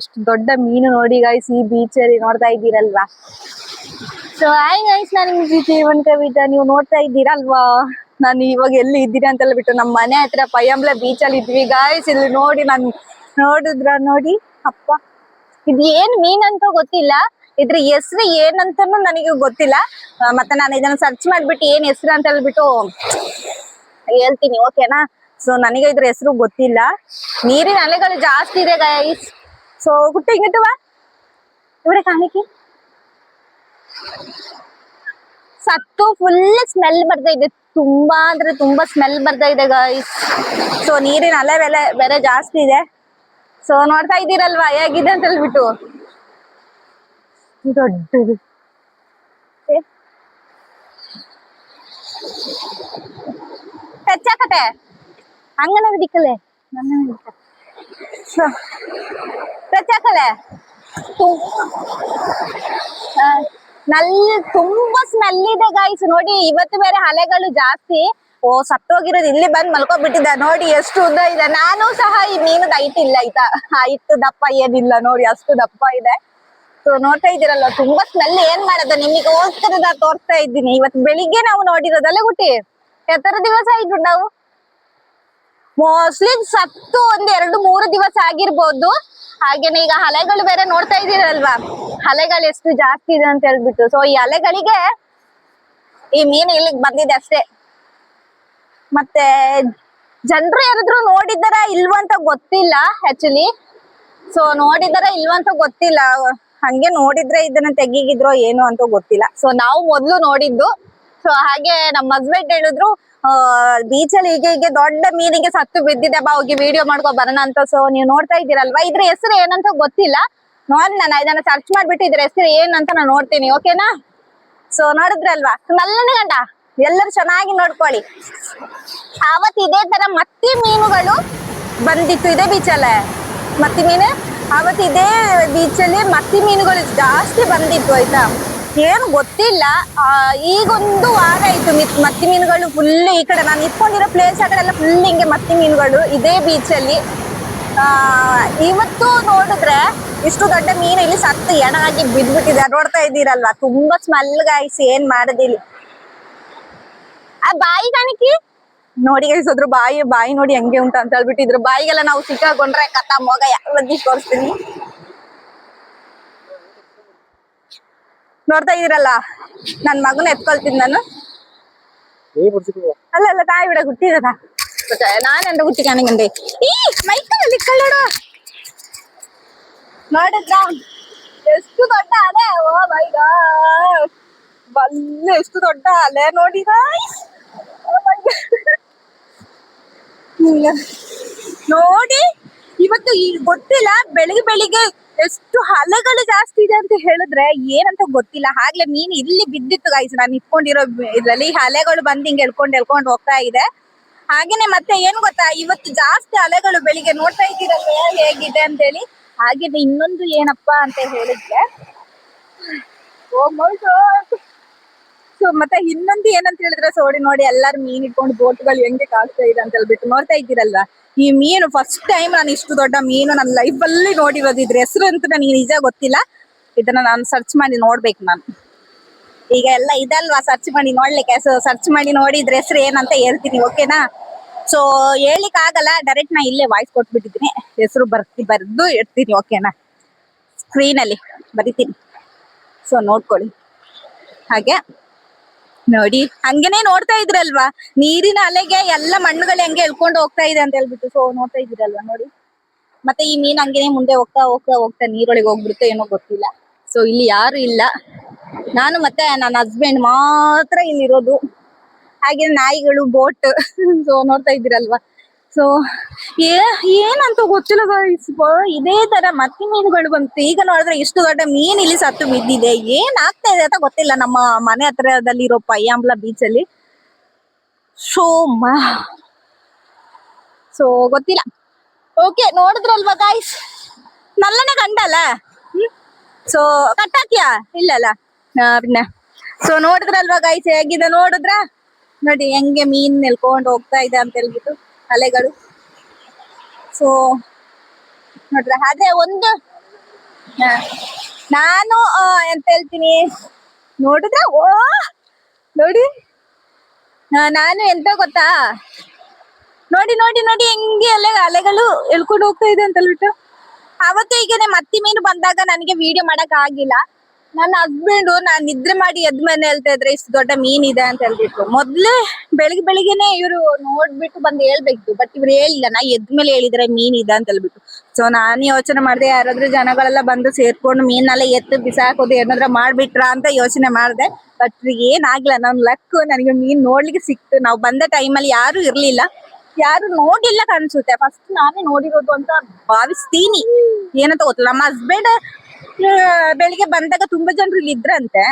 ಎಷ್ಟು ದೊಡ್ಡ ಮೀನು ನೋಡಿ ಗೈಸ್ ಈ ಬೀಚ್ ಅಲ್ಲಿ ನೋಡ್ತಾ ಇದ್ದೀರಲ್ವಾ? ಸೊ ಹಾಯ್ ಗೈಸ್ ನಾನು ನಿಮ್ ಜೊತೆ ನೀವು ನೋಡ್ತಾ ಇದ್ದೀರಲ್ವಾ? ನಾನು ಇವಾಗ ಎಲ್ಲಿ ಇದ್ದೀರಾ ಅಂತೆಲ್ಲ ಬಿಟ್ಟು ನಮ್ಮ ಮನೆ ಹತ್ರ ಪಯ್ಯಂಬ್ಲ ಬೀಚ್ ಅಲ್ಲಿ ಇದ್ವಿ ಗಾಯ್ಸ್ ಇಲ್ಲಿ ನೋಡಿ ನಾನ್ ನೋಡಿದ್ರ ನೋಡಿ, ಅಪ್ಪ. ಇದು ಏನ್ ಮೀನ್ ಅಂತ ಗೊತ್ತಿಲ್ಲ. ಇದ್ರ ಹೆಸರು ಏನಂತಾನು ನನಗೆ ಗೊತ್ತಿಲ್ಲ. ಮತ್ತೆ ನಾನು ಇದನ್ನ ಸರ್ಚ್ ಮಾಡ್ಬಿಟ್ಟು ಏನ್ ಹೆಸರು ಅಂತ ಹೇಳ್ಬಿಟ್ಟು ಹೇಳ್ತೀನಿ ಓಕೆನಾ ಸೊ ನನಗೆ ಇದ್ರ ಹೆಸರು ಗೊತ್ತಿಲ್ಲ. ನೀರಿನ ಅಲೆಗಳು ಜಾಸ್ತಿ ಇದೆ ಗೈಸ್ ಸೊ ಗುಟ್ಟ ಹಿಂಗಿಟ್ಟು ಬಾ ഇവിടെ കാണിക്ക് ಸತ್ತು ಫುಲ್ ಸ್ಮೆಲ್ ಬರ್ತಾ ಇದೆ ತುಂಬಾ ಅಂದ್ರೆ ತುಂಬಾ ಸ್ಮೆಲ್ ಬರ್ತಾ ಇದೆ ಗೈಸ್ ಸೊ ನೀರಿನ ಅಲೆ ಬೆಲೆ ಬೇರೆ ಜಾಸ್ತಿ ಇದೆ ಸೊ ನೋಡ್ತಾ ಇದ್ದೀರಲ್ವಾ ಹೇಗಿದೆ ಅಂತ ಹೇಳ್ಬಿಟ್ಟು ದೊಡ್ಡದು ಏ? ಟಚ್ಚಾಕತೆ ಹಂಗನ ಹಿಡಿಕಲೆ ನನ್ನ ಟಚ್ಚಾಕಲೆ ನಲ್ ತುಂಬಾ ಸ್ಮೆಲ್ ಇದೆ ಗಾಯ್ಸ್ ನೋಡಿ, ಇವತ್ತು ಬೇರೆ ಅಲೆಗಳು ಜಾಸ್ತಿ. ಓ, ಸತ್ತೋಗಿರೋದು ಇಲ್ಲಿ ಬಂದ್ ಮಲ್ಕೊಬಿಟ್ಟಿದ್ದ. ನೋಡಿ, ಎಷ್ಟು ಉದ್ದ ಇದೆ. ನಾನು ಸಹ ಈ ಮೀನದ ಹೈಟ್ ಇಲ್ಲ ಆಯ್ತಾ ಹೈಟ್ ದಪ್ಪ ಏನಿಲ್ಲ. ನೋಡಿ, ಅಷ್ಟು ದಪ್ಪ ಇದೆ. ಸೊ ನೋಡ್ತಾ ಇದ್ದೀರಲ್ಲ ತುಂಬಾ ಸ್ಮೆಲ್. ಏನ್ ಮಾಡೋದು? ನಿಮಗೆ ಹೋಗ್ತಿರೋದ ತೋರಿಸ್ತಾ ಇದ್ದೀನಿ. ಇವತ್ತು ಬೆಳಿಗ್ಗೆ ನಾವು ನೋಡಿರೋದಲ್ಲ, ಗುಟ್ಟಿ? ಎತ್ತರ ದಿವಸ ಆಯ್ತು ನಾವು. ಮೋಸ್ಟ್ಲಿ ಸತ್ತು ಒಂದ್ ಎರಡು ಮೂರು ದಿವಸ ಆಗಿರ್ಬೋದು. ಹಾಗೇನೆ ಈಗ ಅಲೆಗಳು ಬೇರೆ ನೋಡ್ತಾ ಇದೀರಲ್ವಾ ಅಲೆಗಳು ಎಷ್ಟು ಜಾಸ್ತಿ ಇದೆ ಅಂತ ಹೇಳ್ಬಿಟ್ಟು. ಸೊ ಈ ಅಲೆಗಳಿಗೆ ಈ ಮೀನು ಇಲ್ಲಿಗೆ ಬಂದಿದೆ ಅಷ್ಟೇ. ಮತ್ತೆ ಜನರು ಯಾರಾದ್ರೂ ನೋಡಿದಾರ ಇಲ್ವಂತ ಗೊತ್ತಿಲ್ಲ ಆಕ್ಚುಲಿ ಸೊ ನೋಡಿದಾರ ಇಲ್ವಂತ ಗೊತ್ತಿಲ್ಲ. ಹಂಗೆ ನೋಡಿದ್ರೆ ಇದನ್ನ ತೆಗೀಗಿದ್ರೋ ಏನು ಅಂತ ಗೊತ್ತಿಲ್ಲ. ಸೊ ನಾವು ಮೊದ್ಲು ನೋಡಿದ್ದು. ಸೊ ಹಾಗೆ ನಮ್ಮ ಹಸ್ಬೆಂಡ್ ಹೇಳಿದ್ರು ಬೀಚ್ ಅಲ್ಲಿ ಹೀಗೆ ಹೀಗೆ ದೊಡ್ಡ ಮೀನಿಗೆ ಸತ್ತು ಬಿದ್ದಿದೆ. ಬಾ, ಹೋಗಿ ವಿಡಿಯೋ ಮಾಡ್ಕೊ ಬರೋಣ ಅಂತ. ಸೊ ನೀವು ನೋಡ್ತಾ ಇದ್ದೀರಲ್ವಾ? ಇದ್ರ ಹೆಸರು ಏನಂತ ಗೊತ್ತಿಲ್ಲ. ನೋಡಿ ನಾನು ಇದನ್ನ ಸರ್ಚ್ ಮಾಡ್ಬಿಟ್ಟು ಇದ್ರ ಹೆಸರು ಏನಂತ ನಾನು ನೋಡ್ತೀನಿ ಓಕೆನಾ ಸೊ ನೋಡಿದ್ರಲ್ವಾ? ನಲ್ಲನೆ ಗಂಡ, ಎಲ್ಲರೂ ಚೆನ್ನಾಗಿ ನೋಡ್ಕೊಳ್ಳಿ. ಆವತ್ ಇದೇ ತರ ಮತ್ತಿ ಮೀನುಗಳು ಬಂದಿತ್ತು ಇದೇ ಬೀಚಲ್ಲೇ ಮತ್ತಿ ಮೀನು? ಅವತ್ ಇದೇ ಬೀಚಲ್ಲಿ ಮತ್ತಿ ಮೀನುಗಳು ಜಾಸ್ತಿ ಬಂದಿತ್ತು, ಆಯ್ತಾ? ಏನು ಗೊತ್ತಿಲ್ಲ. ಈಗೊಂದು ವಾರ ಆಯ್ತು ಮಿತ್, ಮತ್ತಿ ಮೀನುಗಳು ಫುಲ್ ಈ ಕಡೆ ನಾನು ಇಟ್ಕೊಂಡಿರೋ ಪ್ಲೇಸ್ ಆ ಕಡೆ ಎಲ್ಲ ಫುಲ್ ಹಿಂಗೆ ಮತ್ತಿ ಮೀನುಗಳು ಇದೇ ಬೀಚಲ್ಲಿ ಇವತ್ತು ನೋಡಿದ್ರೆ ಇಷ್ಟು ದೊಡ್ಡ ಮೀನು ಇಲ್ಲಿ ಸತ್ತು ಎಣ ಆಗಿ ಬಿದ್ಬಿಟ್ಟಿದೆ. ನೋಡ್ತಾ ಇದ್ದೀರಲ್ವಾ? ತುಂಬಾ ಸ್ಮೆಲ್ ಗಾಯಿಸಿ ಏನ್ ಮಾಡದಿಲ್ಲಿ ಆ, ಬಾಯಿ ಕಾಣಿಕೆ? ನೋಡಿ ಅದ್ರ ಬಾಯಿ ಬಾಯಿ ನೋಡಿ ಹಂಗೆ ಉಂಟು ಅಂತ ಹೇಳ್ಬಿಟ್ಟಿದ್ರು. ಬಾಯಿಗೆಲ್ಲ ನಾವು ಸಿಕ್ಕಾಕೊಂಡ್ರೆ ಕಥಾ ಮೊಗ ಬಗ್ಗೆ ತೋರಿಸ್ತೀನಿ. ನೋಡ್ತಾ ಇದೀರಲ್ಲ? ನನ್ ಮಗನ ಎತ್ಕೊಳ್ತೀನಿ ನಾನು. ಅಲ್ಲ ಅಲ್ಲ, ತಾಯಿ ಬಿಡ ಹುಟ್ಟಿದ ನಾನೆಂದ ಹುಟ್ಟಿ ಕಾಣಿಗಂಡೆ ಈ ಮೈಕಲ್ಲಿ ಕಳ್ಳೋಡು ನೋಡಿದ್ರ? ಎಷ್ಟು ದೊಡ್ಡ ಅಲೆ. Oh my god. ಬಲ್ಲೆ ಎಷ್ಟು ದೊಡ್ಡ ಅಲೆ ನೋಡಿ my God. ಹಿಂಗ. ನೋಡಿ, ಇವತ್ತು ಈ ಗೊತ್ತಿಲ್ಲ, ಬೆಳಿಗ್ಗೆ ಬೆಳಿಗ್ಗೆ ಎಷ್ಟು ಅಲೆಗಳು ಜಾಸ್ತಿ ಇದೆ ಅಂತ ಹೇಳಿದ್ರೆ ಏನಂತ ಗೊತ್ತಿಲ್ಲ. ಆಗ್ಲೇ ಮೀನ್ ಇಲ್ಲಿ ಬಿದ್ದಿತ್ತು ಗಾಯ್ಸ್ ನಾನು ಇಟ್ಕೊಂಡಿರೋ ಇದ್ರಲ್ಲಿ ಅಲೆಗಳು ಬಂದ್ ಹಿಂಗೆ ಎಳ್ಕೊಂಡು ಎಳ್ಕೊಂಡು ಹೋಗ್ತಾ ಇದೆ. ಹಾಗೇನೆ ಮತ್ತೆ ಏನ್ ಗೊತ್ತಾ? ಇವತ್ತು ಜಾಸ್ತಿ ಅಲೆಗಳು ಬೆಳಿಗ್ಗೆ ನೋಡ್ತಾ ಇದ್ದೀರಲ್ಲ ಹೇಗಿದೆ ಅಂತ ಹೇಳಿ ಹಾಗೇನೆ ಇನ್ನೊಂದು ಏನಪ್ಪಾ ಅಂತ ಹೇಳಿದ್ರೆ ಸೊ ಮತ್ತೆ ಇನ್ನೊಂದು ಏನಂತ ಹೇಳಿದ್ರೆ ಸೋಡಿ ನೋಡಿ ಎಲ್ಲಾರು ಮೀನ್ ಇಟ್ಕೊಂಡು ಬೋಟ್ಗಳು ಹೆಂಗೆ ಕಾಸ್ತಾ ಇದೆ ಅಂತ ಹೇಳ್ಬಿಟ್ಟು ನೋಡ್ತಾ ಇದ್ದೀರಲ್ವಾ? ಈ ಮೀನು ಫಸ್ಟ್ ಟೈಮ್ ನಾನು ಇಷ್ಟು ದೊಡ್ಡ ಮೀನು ನನ್ನ ಲೈಫ್ ಅಲ್ಲಿ ನೋಡಿರೋದು ಇದ್ರ ಹೆಸರು ಅಂತ ನನಗೆ ನಿಜ ಗೊತ್ತಿಲ್ಲ. ಇದನ್ನ ನಾನು ಸರ್ಚ್ ಮಾಡಿ ನೋಡ್ಬೇಕು ನಾನು. ಈಗ ಎಲ್ಲ ಇದಲ್ವಾ? ಸರ್ಚ್ ಮಾಡಿ ನೋಡ್ಲಿಕ್ಕೆ. ಸೊ ಸರ್ಚ್ ಮಾಡಿ ನೋಡಿ ಇದ್ರ ಹೆಸರು ಏನಂತ ಹೇಳ್ತೀನಿ ಓಕೆನಾ ಸೊ ಹೇಳಿಕ್ ಆಗಲ್ಲ ಡೈರೆಕ್ಟ್ ನಾ ಇಲ್ಲೇ ವಾಯ್ಸ್ ಕೊಟ್ಬಿಟ್ಟಿದ್ದೀನಿ. ಹೆಸರು ಬರ್ತಿ, ಬರ್ದು ಇಡ್ತೀನಿ ಓಕೆನಾ ಸ್ಕ್ರೀನ್ ಅಲ್ಲಿ ಬರಿತೀನಿ. ಸೊ ನೋಡ್ಕೊಳ್ಳಿ. ಹಾಗೆ? ನೋಡಿ, ಹಂಗೇನೆ ನೋಡ್ತಾ ಇದ್ರಲ್ವಾ? ನೀರಿನ ಅಲೆಗೆ ಎಲ್ಲ ಮಣ್ಣುಗಳು ಹೆಂಗೆ ಎಳ್ಕೊಂಡು ಹೋಗ್ತಾ ಇದೆ ಅಂತ ಹೇಳ್ಬಿಟ್ಟು ಸೊ ನೋಡ್ತಾ ಇದ್ರಲ್ವಾ ನೋಡಿ? ಮತ್ತೆ ಈ ಮೀನ್ ಹಂಗೇನೆ ಮುಂದೆ ಹೋಗ್ತಾ ಹೋಗ್ತಾ ಹೋಗ್ತಾ ನೀರೊಳಗೆ ಹೋಗ್ಬಿಡುತ್ತೆ ಏನೋ ಗೊತ್ತಿಲ್ಲ. ಸೊ ಇಲ್ಲಿ ಯಾರು ಇಲ್ಲ. ನಾನು ಮತ್ತೆ ನನ್ನ ಹಸ್ಬೆಂಡ್ ಮಾತ್ರ ಇಲ್ಲಿರೋದು. ಹಾಗೆ ನಾಯಿಗಳು ಬೋಟ್ ಸೊ ನೋಡ್ತಾ ಇದ್ದೀರಲ್ವಾ? ಸೊ ಏ, ಏನಂತ ಗೊತ್ತಿಲ್ಲ ಗಾಯ್ಸ್ ಇದೇ ತರ ಮತ್ತಿ ಮೀನುಗಳು ಬಂತು. ಈಗ ನೋಡಿದ್ರೆ ಇಷ್ಟು ದೊಡ್ಡ ಮೀನ್ ಇಲ್ಲಿ ಸತ್ತು ಬಿದ್ದಿದೆ. ಏನ್ ಆಗ್ತಾ ಇದೆ ಅಂತ ಗೊತ್ತಿಲ್ಲ. ನಮ್ಮ ಮನೆ ಹತ್ರದಲ್ಲಿರೋ ಪಯ್ಯಾಂಬ್ಲ ಬೀಚ್ ಅಲ್ಲಿ. ಸೋಮ ಸೊ ಗೊತ್ತಿಲ್ಲ. ಓಕೆ ನೋಡಿದ್ರಲ್ವ ಗಾಯ್ಸ್ ನಲ್ಲನೆ ಕಂಡಲ್ಲ? ಸೊ ಕಟ್ ಹಾಕಿಯಾ ಇಲ್ಲಲ್ಲ ಸೊ ನೋಡಿದ್ರಲ್ವಾ ಗಾಯ್ಸ್ ಹೇಗಿದೆ ನೋಡಿದ್ರ? ನೋಡಿ, ಹೆಂಗೆ ಮೀನ್ ನೆಲ್ಕೊಂಡು ಹೋಗ್ತಾ ಇದೆ ಅಂತ ಹೇಳ್ಬಿಟ್ಟು. ಅಲೆಗಳು ಸೊ ನೋಡ್ರ ಅದೇ ಒಂದು. ನಾನು ಎಂತ ಹೇಳ್ತೀನಿ? ನೋಡಿದ್ರ? ಓ, ನೋಡಿ. ನಾನು ಎಂತ ಗೊತ್ತಾ? ನೋಡಿ ನೋಡಿ ನೋಡಿ, ಹೆಂಗೆ ಅಲೆ, ಅಲೆಗಳು ಎಳ್ಕೊಂಡು ಹೋಗ್ತಾ ಇದೆ ಅಂತ ಹೇಳ್ಬಿಟ್ಟು ಅವತ್ತು ಈಗನೆ ಮತ್ತಿ ಮೀನು ಬಂದಾಗ ನನಗೆ ವಿಡಿಯೋ ಮಾಡಕ್ ಆಗಿಲ್ಲ. ನನ್ನ ಹಸ್ಬೆಂಡ್ ನಾನ್ ನಿದ್ರೆ ಮಾಡಿ ಎದ್ ಮೇಲೆ ಹೇಳ್ತಾ ಇದ್ರೆ ಇಷ್ಟು ದೊಡ್ಡ ಮೀನ್ ಇದೆ ಅಂತ ಹೇಳ್ಬಿಟ್ಟು ಮೊದ್ಲೇ ಬೆಳಿಗ್ಗೆ ಬೆಳಿಗ್ಗೆನೆ ಇವ್ರು ನೋಡ್ಬಿಟ್ಟು ಬಂದು ಹೇಳ್ಬೇಕು ಬಟ್ ಇವ್ರು ಹೇಳಿಲ್ಲ. ನಾ ಎದ್ ಮೇಲೆ ಹೇಳಿದ್ರೆ ಮೀನ್ ಇದೆ ಅಂತ ಹೇಳ್ಬಿಟ್ಟು ಸೊ ನಾನು ಯೋಚನೆ ಮಾಡ್ದೆ, ಯಾರಾದ್ರೂ ಜನಗಳೆಲ್ಲ ಬಂದು ಸೇರ್ಕೊಂಡು ಮೀನೆಲ್ಲ ಎತ್ತು ಬಿಸಾಕೋದು ಏನಾದ್ರ ಮಾಡ್ಬಿಟ್ರ ಅಂತ ಯೋಚನೆ ಮಾಡ್ದೆ. ಬಟ್ ಏನಾಗ್ಲಿಲ್ಲ ನನ್ ಲಕ್ ನನಗೆ ಮೀನ್ ನೋಡ್ಲಿಕ್ಕೆ ಸಿಕ್ತು. ನಾವು ಬಂದ ಟೈಮಲ್ಲಿ ಯಾರು ಇರ್ಲಿಲ್ಲ. ಯಾರು ನೋಡಿಲ್ಲ ಕಾಣಿಸುತ್ತೆ. ಫಸ್ಟ್ ನಾನೇ ನೋಡಿರೋದು ಅಂತ ಭಾವಿಸ್ತೀನಿ. ಏನಂತ ಗೊತ್ತಿಲ್ಲ. ನಮ್ಮ ಹಸ್ಬೆಂಡ್ ಬೆಳಿಗ್ಗೆ ಬಂದಾಗ ತುಂಬಾ ಜನರು ಇಲ್ಲಿ ಇದ್ರಂತೆ.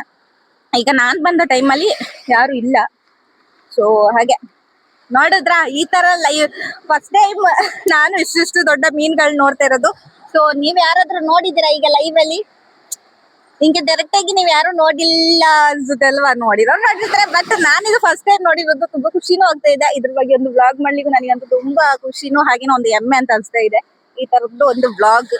ಈಗ ನಾನ್ ಬಂದ ಟೈಮಲ್ಲಿ ಯಾರು ಇಲ್ಲ. ಸೊ ಹಾಗೆ ನೋಡಿದ್ರ, ಈ ತರ ಲೈವ್ ಫಸ್ಟ್ ಟೈಮ್ ನಾನು ಇಷ್ಟಿಷ್ಟು ದೊಡ್ಡ ಮೀನ್ಗಳ್ ನೋಡ್ತಾ ಇರೋದು. ಸೊ ನೀವ್ ಯಾರಾದ್ರೂ ನೋಡಿದಿರಾ ಈಗ ಲೈವ್ ಅಲ್ಲಿ? ಹಿಂಗೆ ಡೈರೆಕ್ಟ್ ಆಗಿ ನೀವ್ ಯಾರು ನೋಡಿಲ್ಲ ಅನ್ಸುತ್ತೆ ಅಲ್ವಾ ನೋಡಿರೋ ನೋಡಿದ್ರೆ ಬಟ್ ನಾನಿದು ಫಸ್ಟ್ ಟೈಮ್ ನೋಡಿರೋದು ತುಂಬಾ ಖುಷಿನೂ ಆಗ್ತಾ ಇದೆ. ಇದ್ರ ಬಗ್ಗೆ ಒಂದು ಬ್ಲಾಗ್ ಮಾಡ್ಲಿಕ್ಕೂ ನನಗಂತೂ ತುಂಬಾ ಖುಷಿನೂ, ಹಾಗೇನೋ ಒಂದು ಹೆಮ್ಮೆ ಅಂತ ಅನ್ಸ್ತಾ ಇದೆ. ಈ ತರದ್ದು ಒಂದು ಬ್ಲಾಗ್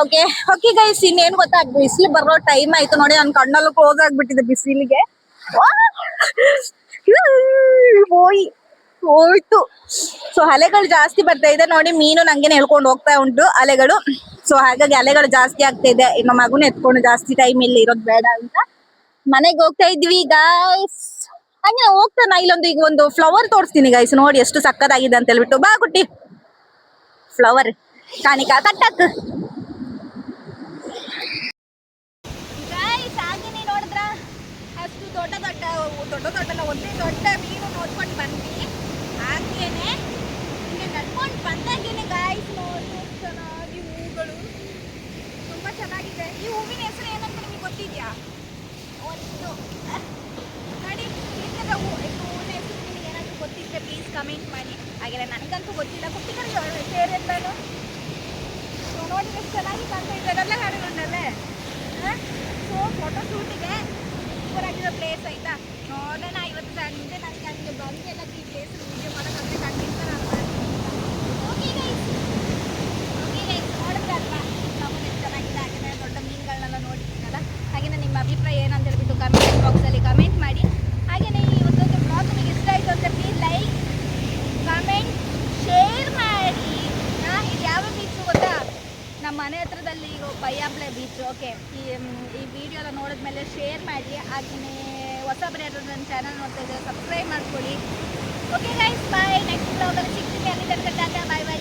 ಓಕೆ ಓಕೆ ಗೈಸ್ ಇನ್ನೇನು ಗೊತ್ತಾ ಬಿಸಿಲು ಬರೋ ಟೈಮ್ ಆಯ್ತು ನೋಡಿ, ನನ್ ಕಣ್ಣಲ್ಲಿ ಕ್ಲೋಸ್ ಆಗ್ಬಿಟ್ಟಿದೆ ಬಿಸಿಲಿಗೆ. ಹೋಯ್, ಹೋಯ್ತು. ಸೊ ಅಲೆಗಳು ಜಾಸ್ತಿ ಬರ್ತಾ ಇದೆ ನೋಡಿ, ಮೀನು ನಂಗೆ ಹೇಳ್ಕೊಂಡು ಹೋಗ್ತಾ ಉಂಟು, ಅಲೆಗಳು. ಸೊ ಹಾಗಾಗಿ ಅಲೆಗಳು ಜಾಸ್ತಿ ಆಗ್ತಾ ಇದೆ. ಇನ್ನು ಮಗುನ ಎತ್ಕೊಂಡು ಜಾಸ್ತಿ ಟೈಮ್ ಇಲ್ಲಿ ಇರೋದು ಬೇಡ ಅಂತ ಮನೆಗೆ ಹೋಗ್ತಾ ಇದ್ವಿ ಗಾಯ್ಸ್ ಹಂಗೆ ಹೋಗ್ತಾ ನಾ ಇಲ್ಲೊಂದು ಈಗ ಒಂದು ಫ್ಲವರ್ ತೋರಿಸ್ತೀನಿ ಗೈಸ್ ನೋಡಿ, ಎಷ್ಟು ಸಕ್ಕದಾಗಿದೆ ಅಂತ ಹೇಳ್ಬಿಟ್ಟು. ಬಾ ಕುಟ್ಟಿ ಫ್ಲವರ್ ಕಾಣಿಕಾ ಕಟ್ಟಕ್ ಗೈಸ್ ಹಾಗೇನೆ ನೋಡಿದ್ರ ಅಷ್ಟು ದೊಡ್ಡ ದೊಡ್ಡ ದೊಡ್ಡ ದೊಡ್ಡ ಒಂದೇ ದೊಡ್ಡ ಮೀನು ನೋಡ್ಕೊಂಡು ಬಂದ್ವಿ. ಹಾಗೇನೆ ಹಿಂಗೆ ನಡ್ಕೊಂಡು ಬಂದಾಗೇನೆ ಗಾಯ್ಸ್ ನೋಡಿ ಚೆನ್ನಾಗಿ ಹೂಗಳು. ತುಂಬ ಚೆನ್ನಾಗಿದೆ. ಈ ಹೂವಿನ ಹೆಸರು ಏನಂತ ನಿಮಗೆ ಗೊತ್ತಿದೆಯಾ? ಒಂದು ನೋಡಿ ಥರ ಹೂ ಹೂವಿನ ಹೆಸರು ನಿಮಗೆ ಏನಾದರೂ ಗೊತ್ತಿದ್ರೆ ಪ್ಲೀಸ್ ಕಮೆಂಟ್ ಮಾಡಿ. ಹಾಗೆಲ್ಲ ನನಗಂತೂ ಗೊತ್ತಿಲ್ಲ. ಕುಟ್ಟಿಕರಿ ಸೇರಿ ಅಂತಾನು ಸೊ ನೋಡಿ ಎಷ್ಟು ಚೆನ್ನಾಗಿ ಕಾಣ್ತಾ ಇದ್ದಾರಲ್ಲ ಹಾಡುಗೊಂಡಲ್ಲೇ ಸೊ ಫೋಟೋ ಶೂಟಿಗೆ ಸೂಪರ್ ಆಗಿರೋ ಪ್ಲೇಸ್ ಆಯ್ತಾ? ನೋಡೋಣ, ಇವತ್ತು ಸಂಜೆ ನನಗೆ ಹಂಗೆ ಬಂದು ಎಲ್ಲ ಈ ಪ್ಲೇಸ್ ವೀಡಿಯೋ ಮಾಡೋದಂದ್ರೆ ಖಂಡಿತ ನಾನು ಮಾಡ್ತೀನಿ. ಓಕೆ ಚೆನ್ನಾಗಿದೆ ಹಾಗೆಯೇ ದೊಡ್ಡ ಮೀನುಗಳನ್ನೆಲ್ಲ ನೋಡಿದ್ದೀನಲ್ಲ? ಹಾಗೆಯೇ ನಿಮ್ಮ ಅಭಿಪ್ರಾಯ ಏನಂತ ಹೇಳ್ಬಿಟ್ಟು ಕಮೆಂಟ್ ಬಾಕ್ಸಲ್ಲಿ ಕಮೆಂಟ್ ಮಾಡಿ ಹಾಗೆಯೇ ಈ ಒಂದೊಂದು ಬ್ಲಾಗ್ ನಿಮಗೆ ಇಷ್ಟ ಆಯಿತು ಅಂತ ಪ್ಲೀಸ್ ಲೈಕ್ ಕಮೆಂಟ್ ಶೇರ್ ಮಾಡಿ ಹಾ, ಇದು ಯಾವ ಬೀಚ್ ಗೊತ್ತಾ ನಮ್ಮ ಮನೆ ಹತ್ರದಲ್ಲಿ ಇರೋ ಬೈಯಾಬ್ಲೆ ಬೀಚ್ ಓಕೆ, ಈ ಈ ವಿಡಿಯೋ ಎಲ್ಲ ನೋಡಿದ್ಮೇಲೆ ಶೇರ್ ಮಾಡಿ ಹಾಗೆಯೇ ಹೊಸಬ್ರು ಯಾರು ನನ್ನ ಚಾನಲ್ ನೋಡ್ತಾ ಇದ್ದಾರೆ ಸಬ್ಸ್ಕ್ರೈಬ್ ಮಾಡ್ಕೊಳ್ಳಿ ಓಕೆ ಗೈಸ್ ಬಾಯ್ ನೆಕ್ಸ್ಟ್ ಬ್ಲಾಗಲ್ಲಿ ಸಿಗ್ತೀನಿ. ಅಲ್ಲಿ ತನಕ ಟಾಟಾ ಬಾಯ್ ಬಾಯ್